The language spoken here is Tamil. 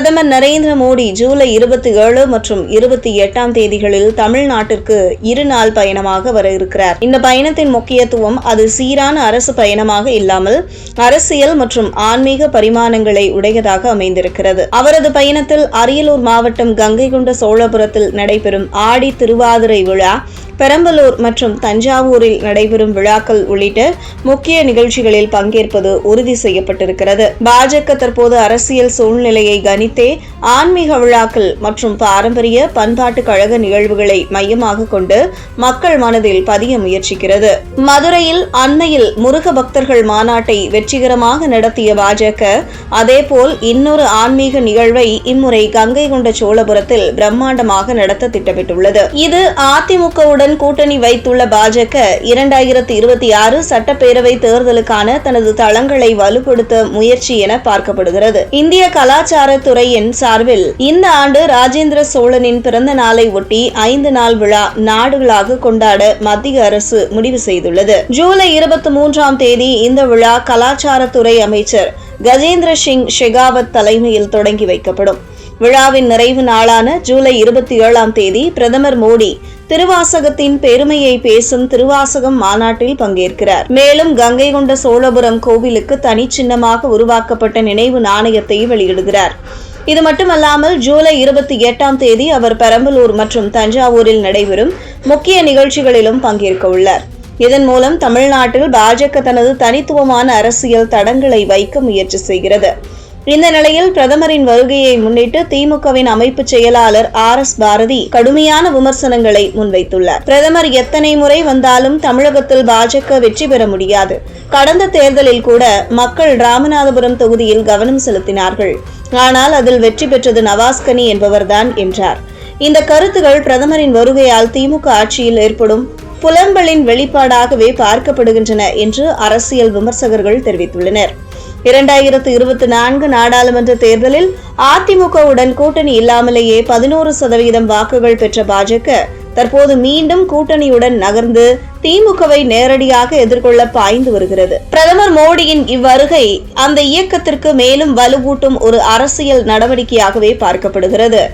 பிரதமர் நரேந்திர மோடி ஜூலை இருபத்தி ஏழு மற்றும் இருபத்தி எட்டாம் தேதிகளில் தமிழ்நாட்டிற்கு இரு நாள் பயணமாக வர இருக்கிறார். இந்த பயணத்தின் முக்கியத்துவம் அது சீரான அரசு பயணமாக இல்லாமல் அரசியல் மற்றும் ஆன்மீக பரிமாணங்களை உடையதாக அமைந்திருக்கிறது. அவரது பயணத்தில் அரியலூர் மாவட்டம் கங்கை கொண்ட சோழபுரத்தில் நடைபெறும் ஆடி திருவாதிரை விழா பெரம்பலூர் மற்றும் தஞ்சாவூரில் நடைபெறும் விழாக்கள் உள்ளிட்ட முக்கிய நிகழ்ச்சிகளில் பங்கேற்பது உறுதி செய்யப்பட்டிருக்கிறது. பாஜக தற்போது அரசியல் சூழ்நிலையை கணித்தே ஆன்மீக விழாக்கள் மற்றும் பாரம்பரிய பண்பாட்டு கழக நிகழ்வுகளை மையமாக கொண்டு மக்கள் மனதில் பதிய முயற்சிக்கிறது. மதுரையில் அண்மையில் முருக பக்தர்கள் மாநாட்டை வெற்றிகரமாக நடத்திய பாஜக அதேபோல் இன்னொரு ஆன்மீக நிகழ்வை இம்முறை கங்கை கொண்ட சோழபுரத்தில் பிரம்மாண்டமாக நடத்த திட்டமிட்டுள்ளது. இது அதிமுகவுடன் கூட்டணி வைத்துள்ள பாஜக இரண்டாயிரத்தி இருபத்தி ஆறு சட்டப்பேரவை தேர்தலுக்கான தனது தளங்களை வலுப்படுத்த முயற்சி என பார்க்கப்படுகிறது. இந்திய கலாச்சாரத்துறையின் சார்பில் இந்த ஆண்டு ராஜேந்திர சோழனின் பிறந்த நாளை ஒட்டி ஐந்து நாள் விழா நாடுகளாக கொண்டாட மத்திய அரசு முடிவு செய்துள்ளது. ஜூலை இருபத்தி மூன்றாம் தேதி இந்த விழா கலாச்சாரத்துறை அமைச்சர் கஜேந்திர சிங் ஷெகாவத் தலைமையில் தொடங்கி வைக்கப்படும். விழாவின் நிறைவு நாளான ஜூலை இருபத்தி ஏழாம் தேதி பிரதமர் மோடி திருவாசகத்தின் பெருமையை பேசும் திருவாசகம் மாநாட்டில் பங்கேற்கிறார். மேலும் கங்கை கொண்ட சோழபுரம் கோவிலுக்கு தனிச்சின்னமாக உருவாக்கப்பட்ட நினைவு நாணயத்தை வெளியிடுகிறார். இது மட்டுமல்லாமல் ஜூலை இருபத்தி எட்டாம் தேதி அவர் பெரம்பலூர் மற்றும் தஞ்சாவூரில் நடைபெறும் முக்கிய நிகழ்ச்சிகளிலும் பங்கேற்க உள்ளார். இதன் மூலம் தமிழ்நாட்டில் பாஜக தனது தனித்துவமான அரசியல் தடங்களை வைக்க முயற்சி செய்கிறது. இந்த நிலையில் பிரதமரின் வருகையை முன்னிட்டு திமுகவின் அமைப்பு செயலாளர் ஆர் எஸ் பாரதி கடுமையான விமர்சனங்களை முன்வைத்துள்ளார். பிரதமர் எத்தனை முறை வந்தாலும் தமிழகத்தில் பாஜக வெற்றி பெற முடியாது. கடந்த தேர்தலில் கூட மக்கள் ராமநாதபுரம் தொகுதியில் கவனம் செலுத்தினார்கள். ஆனால் அதில் வெற்றி பெற்றது நவாஸ்கனி என்பவர்தான் என்றார். இந்த கருத்துகள் பிரதமரின் வருகையால் திமுக ஆட்சியில் ஏற்படும் புலம்பலின் வெளிப்பாடாகவே பார்க்கப்படுகின்றன என்று அரசியல் விமர்சகர்கள் தெரிவித்துள்ளனர். இரண்டாயிரத்து இருபத்தி நான்கு நாடாளுமன்ற தேர்தலில் அதிமுகவுடன் கூட்டணி இல்லாமலேயே பதினோரு சதவீதம் வாக்குகள் பெற்ற பாஜக தற்போது மீண்டும் கூட்டணியுடன் நகர்ந்து திமுகவை நேரடியாக எதிர்கொள்ள பாய்ந்து வருகிறது. பிரதமர் மோடியின் இவ்வருகை அந்த இயக்கத்திற்கு மேலும் வலுவூட்டும் ஒரு அரசியல் நடவடிக்கையாகவே பார்க்கப்படுகிறது.